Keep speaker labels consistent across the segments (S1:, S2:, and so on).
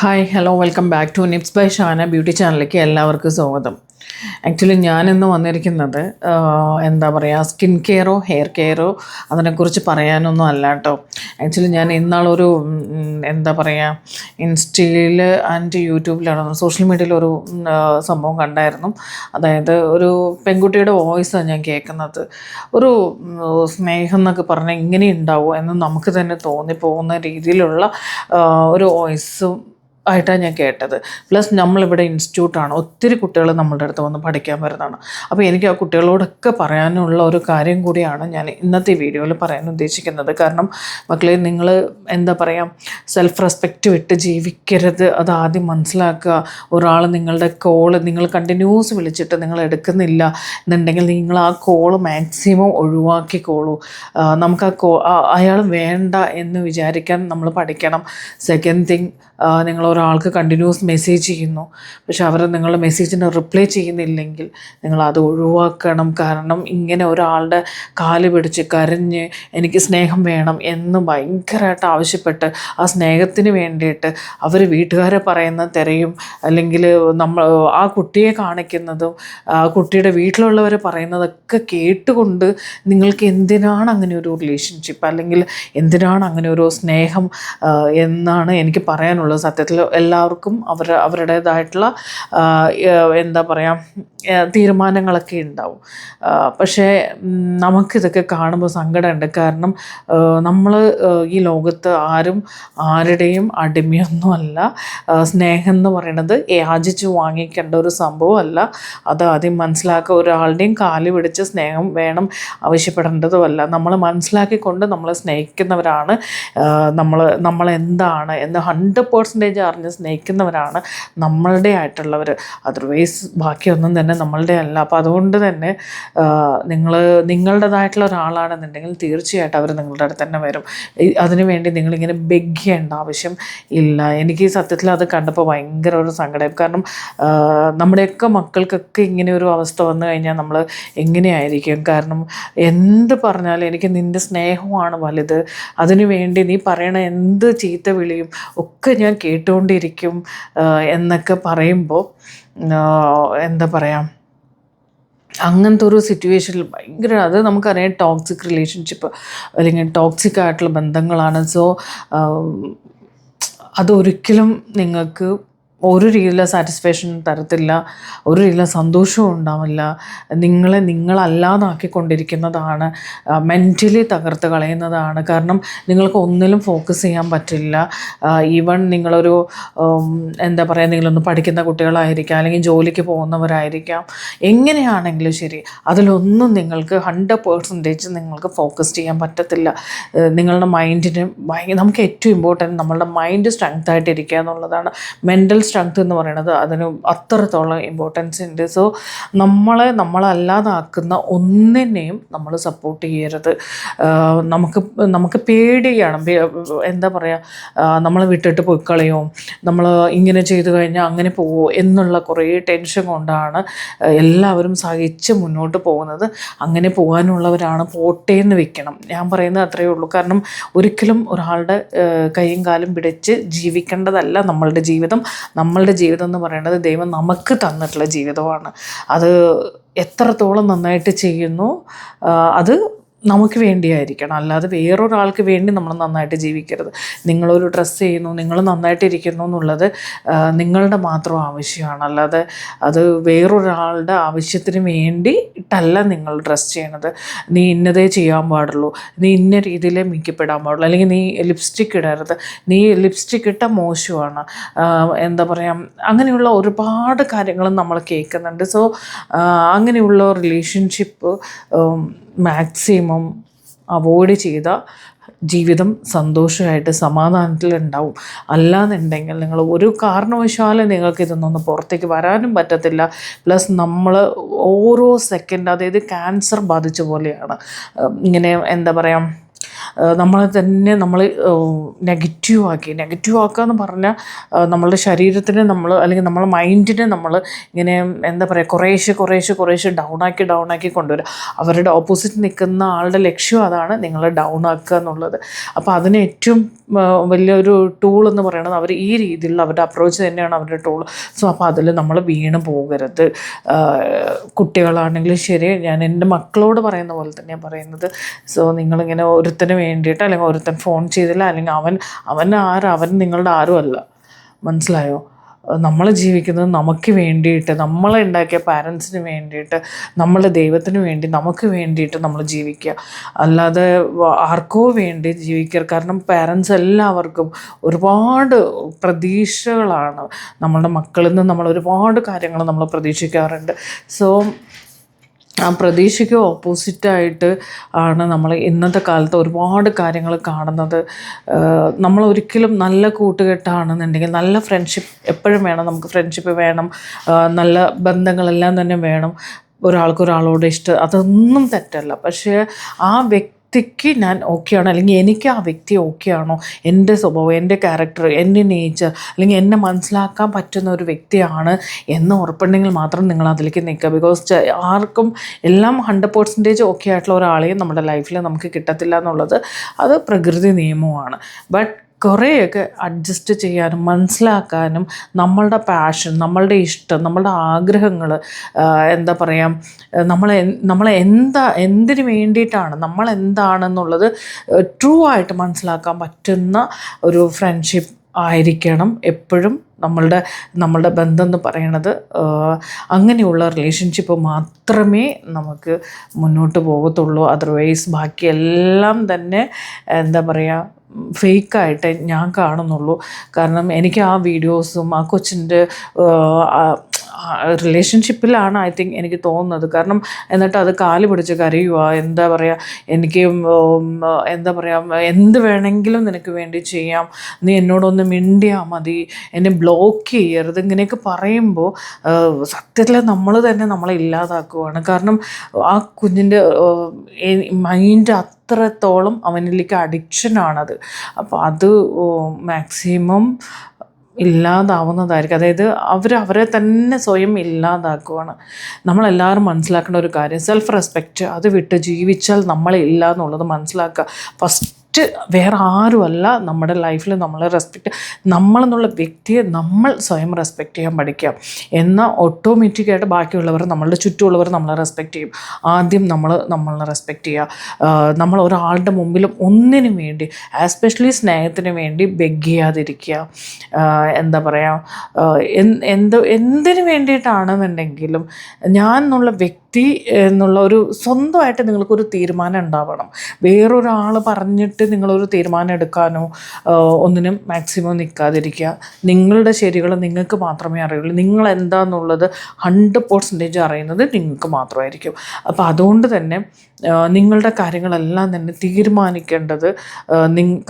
S1: Hi hello welcome back to Nips by Shana beauty ചാനലിലേക്ക് എല്ലാവർക്കും സ്വാഗതം. ആക്ച്വലി ഞാനിന്ന് വന്നിരിക്കുന്നത് എന്താ പറയുക സ്കിൻ കെയറോ ഹെയർ കെയറോ അതിനെക്കുറിച്ച് പറയാനൊന്നും അല്ല കേട്ടോ ആക്ച്വലി ഞാൻ ഇന്നാളൊരു എന്താ പറയുക ഇൻസ്റ്റയിൽ ആൻഡ് യൂട്യൂബിലാണ് സോഷ്യൽ മീഡിയയിൽ ഒരു സംഭവം കണ്ടായിരുന്നു. അതായത് ഒരു പെൺകുട്ടിയുടെ വോയിസാണ് ഞാൻ കേൾക്കുന്നത്. ഒരു സ്നേഹം എന്നൊക്കെ പറഞ്ഞാൽ ഇങ്ങനെ ഉണ്ടാവുമോ എന്ന് നമുക്ക് തന്നെ തോന്നിപ്പോകുന്ന രീതിയിലുള്ള ഒരു വോയിസും ആയിട്ടാണ് ഞാൻ കേട്ടത്. പ്ലസ് നമ്മളിവിടെ ഇൻസ്റ്റിറ്റ്യൂട്ടാണ് ഒത്തിരി കുട്ടികൾ നമ്മളുടെ അടുത്ത് വന്ന് പഠിക്കാൻ വരുന്നതാണ്. അപ്പോൾ എനിക്ക് ആ കുട്ടികളോടൊക്കെ പറയാനുള്ള ഒരു കാര്യം കൂടിയാണ് ഞാൻ ഇന്നത്തെ വീഡിയോയിൽ പറയാൻ ഉദ്ദേശിക്കുന്നത്. കാരണം മക്കളെ നിങ്ങൾ എന്താ പറയുക സെൽഫ് റെസ്പെക്റ്റ് വിട്ട് ജീവിക്കരുത്. അത് ആദ്യം മനസ്സിലാക്കുക. ഒരാൾ നിങ്ങളുടെ കോൾ നിങ്ങൾ കണ്ടിന്യൂസ് വിളിച്ചിട്ട് നിങ്ങൾ എടുക്കുന്നില്ല എന്നുണ്ടെങ്കിൽ നിങ്ങൾ ആ കോൾ മാക്സിമം ഒഴിവാക്കിക്കോളൂ നമുക്ക് ആ കോ അയാൾ വേണ്ട എന്ന് വിചാരിക്കാൻ നമ്മൾ പഠിക്കണം. സെക്കൻഡ് തിങ് നിങ്ങൾ ഒരാൾക്ക് കണ്ടിന്യൂസ് മെസ്സേജ് ചെയ്യുന്നു. പക്ഷെ അവർ നിങ്ങളുടെ മെസ്സേജിന് റിപ്ലൈ ചെയ്യുന്നില്ലെങ്കിൽ നിങ്ങൾ അത് ഒഴിവാക്കണം. കാരണം ഇങ്ങനെ ഒരാളുടെ കാൽ പിടിച്ച് കരഞ്ഞ് എനിക്ക് സ്നേഹം വേണം എന്ന് ഭയങ്കരമായിട്ട് ആവശ്യപ്പെട്ട് ആ സ്നേഹത്തിന് വേണ്ടിയിട്ട് അവർ വീട്ടുകാരെ പറയുന്ന തിരയും അല്ലെങ്കിൽ നമ്മൾ ആ കുട്ടിയെ കാണിക്കുന്നതും ആ കുട്ടിയുടെ വീട്ടിലുള്ളവർ പറയുന്നതൊക്കെ കേട്ടുകൊണ്ട് നിങ്ങൾക്ക് എന്തിനാണ് അങ്ങനെ ഒരു റിലേഷൻഷിപ്പ് അല്ലെങ്കിൽ എന്തിനാണ് അങ്ങനെ ഒരു സ്നേഹം എന്നാണ് എനിക്ക് പറയാനുള്ളത്. സത്യത്തിൽ എല്ലാവർക്കും അവർ അവരുടേതായിട്ടുള്ള എന്താ പറയുക തീരുമാനങ്ങളൊക്കെ ഉണ്ടാവും. പക്ഷേ നമുക്കിതൊക്കെ കാണുമ്പോൾ സങ്കടമുണ്ട്. കാരണം നമ്മൾ ഈ ലോകത്ത് ആരും ആരുടെയും അടിമയൊന്നുമല്ല. സ്നേഹം എന്ന് പറയുന്നത് യാചിച്ച് വാങ്ങിക്കേണ്ട ഒരു സംഭവമല്ല. അത് ആദ്യം മനസ്സിലാക്കുക. ഒരാളുടെയും കാൽ പിടിച്ച് സ്നേഹം വേണം ആവശ്യപ്പെടേണ്ടതുമല്ല. നമ്മൾ മനസ്സിലാക്കിക്കൊണ്ട് നമ്മളെ സ്നേഹിക്കുന്നവരാണ്. നമ്മൾ നമ്മളെന്താണ് എന്ന് ഹൺഡ്രഡ് പേഴ്സന്റേജ് അറിഞ്ഞ് സ്നേഹിക്കുന്നവരാണ് നമ്മളുടെ ആയിട്ടുള്ളവർ അതർവൈസ് ബാക്കിയൊന്നും തന്നെ നമ്മളുടെ അല്ല. അപ്പോൾ അതുകൊണ്ട് തന്നെ നിങ്ങൾ നിങ്ങളുടേതായിട്ടുള്ള ഒരാളാണെന്നുണ്ടെങ്കിൽ തീർച്ചയായിട്ടും അവർ നിങ്ങളുടെ അടുത്ത് തന്നെ വരും. അതിനുവേണ്ടി നിങ്ങളിങ്ങനെ ബെഗ് ചെയ്യേണ്ട ആവശ്യം ഇല്ല. എനിക്ക് സത്യത്തിൽ അത് കണ്ടപ്പോൾ ഭയങ്കര ഒരു സങ്കടം കാരണം നമ്മുടെയൊക്കെ മക്കൾക്കൊക്കെ ഇങ്ങനെ ഒരു അവസ്ഥ വന്നു കഴിഞ്ഞാൽ നമ്മൾ എങ്ങനെയായിരിക്കും? കാരണം എന്ത് പറഞ്ഞാലും എനിക്ക് നിന്റെ സ്നേഹമാണ് വലുത്. അതിനുവേണ്ടി നീ പറയണ എന്ത് ചീത്ത വിളിയും ഒക്കെ ഞാൻ കേട്ടുകൊണ്ടിരിക്കും ആ, എന്നൊക്കെ പറയുമ്പോൾ എന്താ പറയുക അങ്ങനത്തെ ഒരു സിറ്റുവേഷനിൽ ഭയങ്കര അത് നമുക്കറിയാം ടോക്സിക് റിലേഷൻഷിപ്പ് അല്ലെങ്കിൽ ടോക്സിക് ആയിട്ടുള്ള ബന്ധങ്ങളാണ്. സോ അതൊരിക്കലും നിങ്ങൾക്ക് ഒരു രീതിയിലുള്ള സാറ്റിസ്ഫാക്ഷൻ തരത്തില്ല ഒരു രീതിയിലുള്ള സന്തോഷവും ഉണ്ടാവില്ല. നിങ്ങളെ നിങ്ങളല്ലാതാക്കിക്കൊണ്ടിരിക്കുന്നതാണ് മെന്റലി തകർത്ത് കളയുന്നതാണ്. കാരണം നിങ്ങൾക്ക് ഒന്നിലും ഫോക്കസ് ചെയ്യാൻ പറ്റില്ല. ഈവൺ നിങ്ങളൊരു എന്താ പറയുക നിങ്ങളൊന്ന് പഠിക്കുന്ന കുട്ടികളായിരിക്കാം അല്ലെങ്കിൽ ജോലിക്ക് പോകുന്നവരായിരിക്കാം എങ്ങനെയാണെങ്കിലും ശരി അതിലൊന്നും നിങ്ങൾക്ക് ഹൺഡ്രഡ് പേഴ്സന്റേജ് നിങ്ങൾക്ക് ഫോക്കസ് ചെയ്യാൻ പറ്റത്തില്ല. നിങ്ങളുടെ മൈൻഡിന് ഭയങ്കര നമുക്ക് ഏറ്റവും ഇമ്പോർട്ടന്റ് നമ്മളുടെ മൈൻഡ് സ്ട്രെങ്ത് ആയിട്ടിരിക്കുക എന്നുള്ളതാണ്. മെന്റൽ സ്ട്രെങ്ത് എന്ന് പറയുന്നത് അതിന് അത്രത്തോളം ഇമ്പോർട്ടൻസ് ഉണ്ട്. സോ നമ്മളെ നമ്മളല്ലാതാക്കുന്ന ഒന്നിനെയും നമ്മൾ സപ്പോർട്ട് ചെയ്യരുത്. നമുക്ക് നമുക്ക് പേടിയാണ്. എന്താ പറയുക നമ്മളെ വിട്ടിട്ട് പോയി കളയോ. നമ്മൾ ഇങ്ങനെ ചെയ്തു കഴിഞ്ഞാൽ അങ്ങനെ പോവോ എന്നുള്ള കുറേ ടെൻഷൻ കൊണ്ടാണ് എല്ലാവരും സഹിച്ച് മുന്നോട്ട് പോകുന്നത്. അങ്ങനെ പോകാനുള്ളവരാണ് പോട്ടെ എന്ന് വെക്കണം. ഞാൻ പറയുന്നത് അത്രയേ ഉള്ളൂ. കാരണം ഒരിക്കലും ഒരാളുടെ കൈയും കാലും പിടിച്ച് ജീവിക്കേണ്ടതല്ല നമ്മളുടെ ജീവിതം. നമ്മളുടെ ജീവിതം എന്ന് പറയുന്നത് ദൈവം നമുക്ക് തന്നിട്ടുള്ള ജീവിതമാണ്. അത് എത്രത്തോളം നന്നായിട്ട് ചെയ്യുന്നു അത് നമുക്ക് വേണ്ടിയായിരിക്കണം. അല്ലാതെ വേറൊരാൾക്ക് വേണ്ടി നമ്മൾ നന്നായിട്ട് ജീവിക്കരുത്. നിങ്ങളൊരു ഡ്രസ്സ് ചെയ്യുന്നു നിങ്ങൾ നന്നായിട്ട് ഇരിക്കുന്നു എന്നുള്ളത് നിങ്ങളുടെ മാത്രം ആവശ്യമാണ്. അല്ലാതെ അത് വേറൊരാളുടെ ആവശ്യത്തിന് വേണ്ടിയിട്ടല്ല നിങ്ങൾ ഡ്രസ്സ് ചെയ്യണത്. നീ ഇന്നതേ ചെയ്യാൻ പാടുള്ളൂ. നീ ഇന്ന രീതിയിലേ മിക്കപ്പെടാൻ പാടുള്ളൂ. അല്ലെങ്കിൽ നീ ലിപ്സ്റ്റിക് ഇടരുത്. നീ ലിപ്സ്റ്റിക് ഇട്ട മോശമാണ്. എന്താ പറയുക അങ്ങനെയുള്ള ഒരുപാട് കാര്യങ്ങൾ നമ്മൾ കേൾക്കുന്നുണ്ട്. സോ അങ്ങനെയുള്ള റിലേഷൻഷിപ്പ് മാക്സിമം അവോയ്ഡ് ചെയ്ത ജീവിതം സന്തോഷമായിട്ട് സമാധാനത്തിലുണ്ടാവും. അല്ലാന്നുണ്ടെങ്കിൽ നിങ്ങൾ ഒരു കാരണവശാലും നിങ്ങൾക്ക് ഇതൊന്നും പുറത്തേക്ക് വരാനും പറ്റത്തില്ല. പ്ലസ് നമ്മൾ ഓരോ സെക്കൻഡ് അതായത് ക്യാൻസർ ബാധിച്ച പോലെയാണ്. ഇങ്ങനെ എന്താ പറയുക നമ്മളെ തന്നെ നമ്മൾ നെഗറ്റീവ് ആക്കി. നെഗറ്റീവ് ആക്കുക എന്ന് പറഞ്ഞാൽ നമ്മളുടെ ശരീരത്തിനെ നമ്മൾ അല്ലെങ്കിൽ നമ്മളെ മൈൻഡിനെ നമ്മൾ ഇങ്ങനെ എന്താ പറയുക കുറേശ്ശെ കുറേശ്ശെ കുറേശ്ശെ ഡൗൺ ആക്കി ഡൗൺ ആക്കി കൊണ്ടുവരിക അവരുടെ ഓപ്പോസിറ്റ് നിൽക്കുന്ന ആളുടെ ലക്ഷ്യം അതാണ് നിങ്ങളെ ഡൗൺ ആക്കുക എന്നുള്ളത്. അപ്പോൾ അതിന് ഏറ്റവും വലിയൊരു ടൂൾ എന്ന് പറയുന്നത് അവർ ഈ രീതിയിലുള്ള അവരുടെ അപ്രോച്ച് തന്നെയാണ് അവരുടെ ടൂൾ സോ അപ്പോൾ അതിൽ നമ്മൾ വീണ് പോകരുത്. കുട്ടികളാണെങ്കിലും ശരി ഞാൻ എന്റെ മക്കളോട് പറയുന്ന പോലെ തന്നെയാണ് പറയുന്നത്. സോ നിങ്ങളിങ്ങനെ ഒരുത്തന് വേണ്ടിയിട്ട് അല്ലെങ്കിൽ ഒരുത്തൻ ഫോൺ ചെയ്തില്ല അല്ലെങ്കിൽ അവൻ അവൻ ആരും അവൻ നിങ്ങളുടെ ആരും അല്ല മനസ്സിലായോ? നമ്മൾ ജീവിക്കുന്നത് നമുക്ക് വേണ്ടിയിട്ട് നമ്മളെ ഉണ്ടാക്കിയ പാരൻസിന് വേണ്ടിയിട്ട് നമ്മളെ ദൈവത്തിന് വേണ്ടി നമുക്ക് വേണ്ടിയിട്ട് നമ്മൾ ജീവിക്കുക. അല്ലാതെ ആർക്കോ വേണ്ടി ജീവിക്കുക. കാരണം പാരൻസ് എല്ലാവർക്കും ഒരുപാട് പ്രതീക്ഷകളാണ്. നമ്മളുടെ മക്കളിൽ നിന്ന് നമ്മൾ ഒരുപാട് കാര്യങ്ങൾ നമ്മൾ പ്രതീക്ഷിക്കാറുണ്ട്. സോ ആ പ്രതീക്ഷയ്ക്ക് ഓപ്പോസിറ്റായിട്ട് ആണ് നമ്മൾ ഇന്നത്തെ കാലത്ത് ഒരുപാട് കാര്യങ്ങൾ കാണുന്നത്. നമ്മൾ ഒരിക്കലും നല്ല കൂട്ടുകെട്ടാണെന്നുണ്ടെങ്കിൽ നല്ല ഫ്രണ്ട്ഷിപ്പ് എപ്പോഴും വേണം. നമുക്ക് ഫ്രണ്ട്ഷിപ്പ് വേണം. നല്ല ബന്ധങ്ങളെല്ലാം തന്നെ വേണം. ഒരാൾക്ക് ഒരാളോട് ഇഷ്ടം. അതൊന്നും തെറ്റല്ല. പക്ഷേ ആ വ്യക്തിക്ക് ഞാൻ ഓക്കെയാണോ അല്ലെങ്കിൽ എനിക്ക് ആ വ്യക്തി ഓക്കെയാണോ എന്റെ സ്വഭാവം എന്റെ ക്യാരക്ടർ എന്റെ നേച്ചർ അല്ലെങ്കിൽ എന്നെ മനസ്സിലാക്കാൻ പറ്റുന്ന ഒരു വ്യക്തിയാണ് എന്ന് ഉറപ്പുണ്ടെങ്കിൽ മാത്രം നിങ്ങൾ അതിലേക്ക് നിൽക്കുക. ബിക്കോസ് ആർക്കും എല്ലാം ഹൺഡ്രഡ് പെർസെന്റേജ് ഓക്കെ ആയിട്ടുള്ള ഒരാളെയും നമ്മുടെ ലൈഫിൽ നമുക്ക് കിട്ടത്തില്ല എന്നുള്ളത് അത് പ്രകൃതി നിയമമാണ് ബട്ട് കുറേയൊക്കെ അഡ്ജസ്റ്റ് ചെയ്യാനും മനസ്സിലാക്കാനും നമ്മളുടെ പാഷൻ നമ്മളുടെ ഇഷ്ടം നമ്മളുടെ ആഗ്രഹങ്ങൾ എന്താ പറയുക നമ്മളെ നമ്മളെ എന്താ എന്തിനു വേണ്ടിയിട്ടാണ് നമ്മൾ എന്താണെന്നുള്ളത് ട്രൂ ആയിട്ട് മനസ്സിലാക്കാൻ പറ്റുന്ന ഒരു ഫ്രണ്ട്ഷിപ്പ് ആയിരിക്കണം എപ്പോഴും നമ്മളുടെ നമ്മളുടെ ബന്ധം എന്ന് പറയണത് അങ്ങനെയുള്ള റിലേഷൻഷിപ്പ് മാത്രമേ നമുക്ക് മുന്നോട്ട് പോകത്തുള്ളൂ. അതർവൈസ് ബാക്കിയെല്ലാം തന്നെ എന്താ പറയുക ഫേക്കായിട്ട് ഞാൻ കാണുന്നുള്ളൂ. കാരണം എനിക്ക് ആ വീഡിയോസും ആ കൊച്ചിന്റെ റിലേഷൻഷിപ്പിലാണ് ഐ തിങ്ക് എനിക്ക് തോന്നുന്നത്. കാരണം എന്നിട്ട് അത് കാൽ പിടിച്ച് കരയുക എന്താ പറയുക എനിക്ക് എന്താ പറയുക എന്ത് വേണമെങ്കിലും നിനക്ക് വേണ്ടി ചെയ്യാം. നീ എന്നോടൊന്ന് മിണ്ടിയാൽ മതി എന്നെ ബ്ലോക്ക് ചെയ്യരുത് ഇങ്ങനെയൊക്കെ പറയുമ്പോൾ സത്യത്തിൽ നമ്മൾ തന്നെ നമ്മളെ ഇല്ലാതാക്കുവാണ്. കാരണം ആ കുഞ്ഞിന്റെ മൈൻഡ് അത്രത്തോളം അവനിലേക്ക് അഡിക്ഷനാണത് അപ്പോൾ അത് മാക്സിമം ഇല്ലാതാവുന്നതായിരിക്കും. അതായത് അവർ അവരെ തന്നെ സ്വയം ഇല്ലാതാക്കുവാണ്. നമ്മളെല്ലാവരും മനസ്സിലാക്കേണ്ട ഒരു കാര്യം സെൽഫ് റെസ്പെക്റ്റ് അത് വിട്ട് ജീവിച്ചാൽ നമ്മളില്ല എന്നുള്ളത് മനസ്സിലാക്കുക. ഫസ്റ്റ് വേറെ ആരുമല്ല നമ്മുടെ ലൈഫിൽ നമ്മൾ റെസ്പെക്റ്റ് നമ്മളെന്നുള്ള വ്യക്തിയെ നമ്മൾ സ്വയം റെസ്പെക്റ്റ് ചെയ്യാൻ പഠിക്കുക. എന്നാൽ ഓട്ടോമാറ്റിക്കായിട്ട് ബാക്കിയുള്ളവർ നമ്മളുടെ ചുറ്റുമുള്ളവർ നമ്മളെ റെസ്പെക്റ്റ് ചെയ്യും. ആദ്യം നമ്മൾ നമ്മളെ റെസ്പെക്റ്റ് ചെയ്യുക. നമ്മൾ ഒരാളുടെ മുമ്പിലും ഒന്നിനു വേണ്ടി എസ്പെഷ്യലി സ്നേഹത്തിന് വേണ്ടി ബെഗ് ചെയ്യാതിരിക്കുക. എന്താ പറയുക എന്ത് എന്തിനു വേണ്ടിയിട്ടാണെന്നുണ്ടെങ്കിലും ഞാൻ എന്നുള്ള വ്യക്തി എന്നുള്ള ഒരു സ്വന്തമായിട്ട് നിങ്ങൾക്കൊരു തീരുമാനം ഉണ്ടാവണം. വേറൊരാൾ പറഞ്ഞിട്ട് നിങ്ങളൊരു തീരുമാനം എടുക്കാനോ ഒന്നിനും മാക്സിമം നിൽക്കാതിരിക്കുക. നിങ്ങളുടെ ശരികൾ നിങ്ങൾക്ക് മാത്രമേ അറിയുള്ളൂ. നിങ്ങൾ എന്താണെന്നുള്ളത് ഹൺഡ്രഡ് പെർസെന്റേജ് അറിയുന്നത് നിങ്ങൾക്ക് മാത്രമായിരിക്കും. അപ്പോൾ അതുകൊണ്ട് തന്നെ നിങ്ങളുടെ കാര്യങ്ങളെല്ലാം തന്നെ തീരുമാനിക്കേണ്ടത്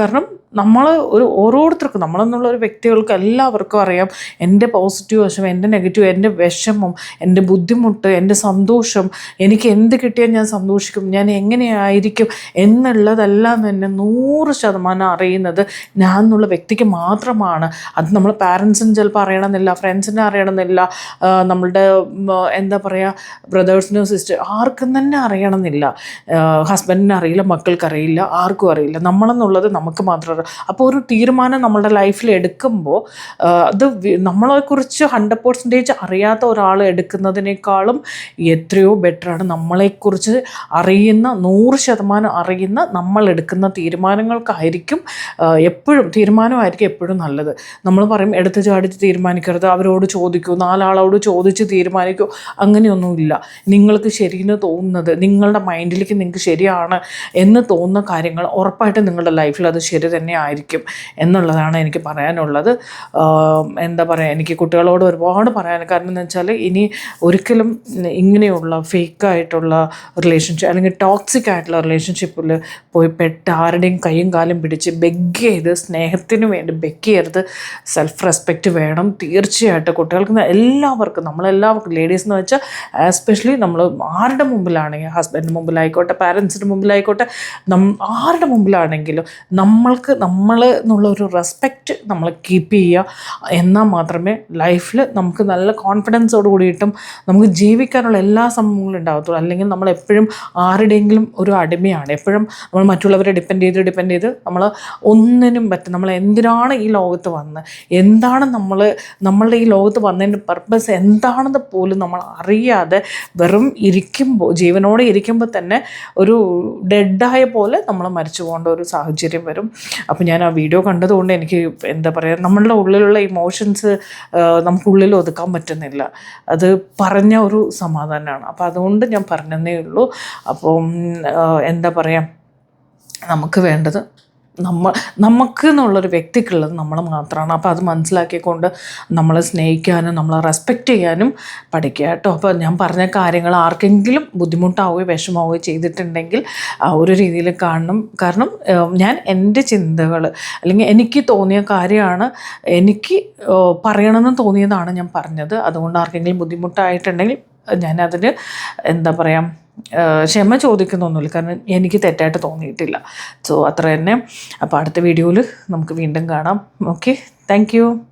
S1: കാരണം നമ്മൾ ഒരു ഓരോരുത്തർക്കും നമ്മളെന്നുള്ള ഒരു വ്യക്തികൾക്ക് എല്ലാവർക്കും അറിയാം എന്റെ പോസിറ്റീവ് വശം എന്റെ നെഗറ്റീവ് എന്റെ വിഷമം എന്റെ ബുദ്ധിമുട്ട് എന്റെ സന്തോഷം എനിക്ക് എന്ത് കിട്ടിയാൽ ഞാൻ സന്തോഷിക്കും ഞാൻ എങ്ങനെയായിരിക്കും എന്നുള്ളതെല്ലാം തന്നെ നൂറ് ശതമാനം അറിയുന്നത് ഞാൻ എന്നുള്ള വ്യക്തിക്ക് മാത്രമാണ്. അത് നമ്മൾ പാരൻസിന് ചിലപ്പോൾ അറിയണമെന്നില്ല ഫ്രണ്ട്സിനെ അറിയണമെന്നില്ല നമ്മളുടെ എന്താ പറയുക ബ്രദേഴ്സിനോ സിസ്റ്റർ ആർക്കും തന്നെ അറിയണമെന്നില്ല. ഹസ്ബൻഡിന് അറിയില്ല മക്കൾക്കറിയില്ല ആർക്കും അറിയില്ല. നമ്മളെന്നുള്ളത് നമുക്ക് മാത്രം അപ്പോൾ ഒരു തീരുമാനം നമ്മളുടെ ലൈഫിൽ എടുക്കുമ്പോൾ അത് നമ്മളെക്കുറിച്ച് ഹൺഡ്രഡ് പെർസെന്റേജ് അറിയാത്ത ഒരാൾ എടുക്കുന്നതിനേക്കാളും എത്രയോ ബെറ്ററാണ് നമ്മളെക്കുറിച്ച് അറിയുന്ന നൂറ് ശതമാനം അറിയുന്ന നമ്മൾ എടുക്കുന്ന തീരുമാനങ്ങൾക്കായിരിക്കും എപ്പോഴും തീരുമാനമായിരിക്കും എപ്പോഴും നല്ലത്. നമ്മൾ പറയും എടുത്ത് ചാടിച്ച് തീരുമാനിക്കരുത് അവരോട് ചോദിക്കൂ നാലാളോട് ചോദിച്ച് തീരുമാനിക്കൂ. അങ്ങനെയൊന്നുമില്ല. നിങ്ങൾക്ക് ശരിയെന്ന് തോന്നുന്നത് നിങ്ങളുടെ മൈൻഡിലേക്ക് നിങ്ങൾക്ക് ശരിയാണ് എന്ന് തോന്നുന്ന കാര്യങ്ങൾ ഉറപ്പായിട്ടും നിങ്ങളുടെ ലൈഫിൽ അത് ശരി തന്നെ ആയിരിക്കും എന്നുള്ളതാണ് എനിക്ക് പറയാനുള്ളത്. എന്താ പറയുക എനിക്ക് കുട്ടികളോട് ഒരുപാട് പറയാൻ കാരണം എന്ന് വെച്ചാൽ ഇനി ഒരിക്കലും ഇങ്ങനെയുള്ള ഫേക്കായിട്ടുള്ള റിലേഷൻഷിപ്പ് അല്ലെങ്കിൽ ടോക്സിക് ആയിട്ടുള്ള റിലേഷൻഷിപ്പിൽ പോയി പെട്ട് ആരുടെയും കൈയും കാലും പിടിച്ച് ബെഗ് ചെയ്ത് സ്നേഹത്തിന് വേണ്ടി ബെഗ് ചെയ്യരുത്. സെൽഫ് റെസ്പെക്റ്റ് വേണം. തീർച്ചയായിട്ടും കുട്ടികൾക്ക് എല്ലാവർക്കും നമ്മളെല്ലാവർക്കും ലേഡീസ് എന്ന് വെച്ചാൽ എസ്പെഷ്യലി നമ്മൾ ആരുടെ മുമ്പിലാണെങ്കിൽ ഹസ്ബൻഡിന്റെ മുമ്പിലായിക്കോട്ടെ പാരൻസിന്റെ മുമ്പിലായിക്കോട്ടെ നം ആരുടെ മുമ്പിലാണെങ്കിലും നമ്മൾക്ക് നമ്മൾ എന്നുള്ള ഒരു റെസ്പെക്റ്റ് നമ്മൾ കീപ്പ് ചെയ്യുക. എന്നാൽ മാത്രമേ ലൈഫിൽ നമുക്ക് നല്ല കോൺഫിഡൻസോട് കൂടിയിട്ടും നമുക്ക് ജീവിക്കാനുള്ള എല്ലാ സംഭവങ്ങളും ഉണ്ടാകത്തുള്ളൂ അല്ലെങ്കിൽ നമ്മൾ എപ്പോഴും ആരുടെയെങ്കിലും ഒരു അടിമയാണ്. എപ്പോഴും നമ്മൾ മറ്റുള്ളവരെ ഡിപ്പെൻഡ് ചെയ്ത് ഡിപ്പെൻഡ് ചെയ്ത് നമ്മൾ ഒന്നിനും പറ്റും നമ്മൾ എന്തിനാണ് ഈ ലോകത്ത് വന്ന് എന്താണ് നമ്മൾ നമ്മളുടെ ഈ ലോകത്ത് വന്നതിന്റെ പർപ്പസ് എന്താണെന്ന് പോലും നമ്മൾ അറിയാതെ വെറും ഇരിക്കുമ്പോൾ ജീവനോടെ ഇരിക്കുമ്പോൾ തന്നെ ഒരു ഡെഡായ പോലെ നമ്മൾ മരിച്ചു പോകേണ്ട ഒരു സാഹചര്യം വരും. അപ്പോൾ ഞാൻ ആ വീഡിയോ കണ്ടതുകൊണ്ട് എനിക്ക് എന്താ പറയുക നമ്മളുടെ ഉള്ളിലുള്ള ഇമോഷൻസ് നമുക്കുള്ളിൽ ഒതുക്കാൻ പറ്റുന്നില്ല. അത് പറഞ്ഞ ഒരു സമാധാനമാണ്. അപ്പോൾ അതുകൊണ്ട് ഞാൻ പറഞ്ഞതേ ഉള്ളൂ. അപ്പം എന്താ പറയുക നമുക്ക് വേണ്ടത് നമ്മ നമുക്ക് എന്നുള്ളൊരു വ്യക്തിക്കുള്ളത് നമ്മൾ മാത്രമാണ്. അപ്പോൾ അത് മനസ്സിലാക്കിക്കൊണ്ട് നമ്മളെ സ്നേഹിക്കാനും നമ്മളെ റെസ്പെക്റ്റ് ചെയ്യാനും പഠിക്കുക കേട്ടോ. അപ്പോൾ ഞാൻ പറഞ്ഞ കാര്യങ്ങൾ ആർക്കെങ്കിലും ബുദ്ധിമുട്ടാവുകയോ വിഷമാവുകയോ ചെയ്തിട്ടുണ്ടെങ്കിൽ ഒരു രീതിയിൽ കാണണം. കാരണം ഞാൻ എന്റെ ചിന്തകൾ അല്ലെങ്കിൽ എനിക്ക് തോന്നിയ കാര്യമാണ് എനിക്ക് പറയണമെന്ന് തോന്നിയതാണ് ഞാൻ പറഞ്ഞത്. അതുകൊണ്ട് ആർക്കെങ്കിലും ബുദ്ധിമുട്ടായിട്ടുണ്ടെങ്കിൽ ഞാനതിന് എന്താ പറയുക ക്ഷമ ചോദിക്കുന്നൊന്നുമില്ല. കാരണം എനിക്ക് തെറ്റായിട്ട് തോന്നിയിട്ടില്ല. സോ അത്ര തന്നെ അപ്പോൾ അടുത്ത വീഡിയോയിൽ നമുക്ക് വീണ്ടും കാണാം. ഓക്കെ. താങ്ക്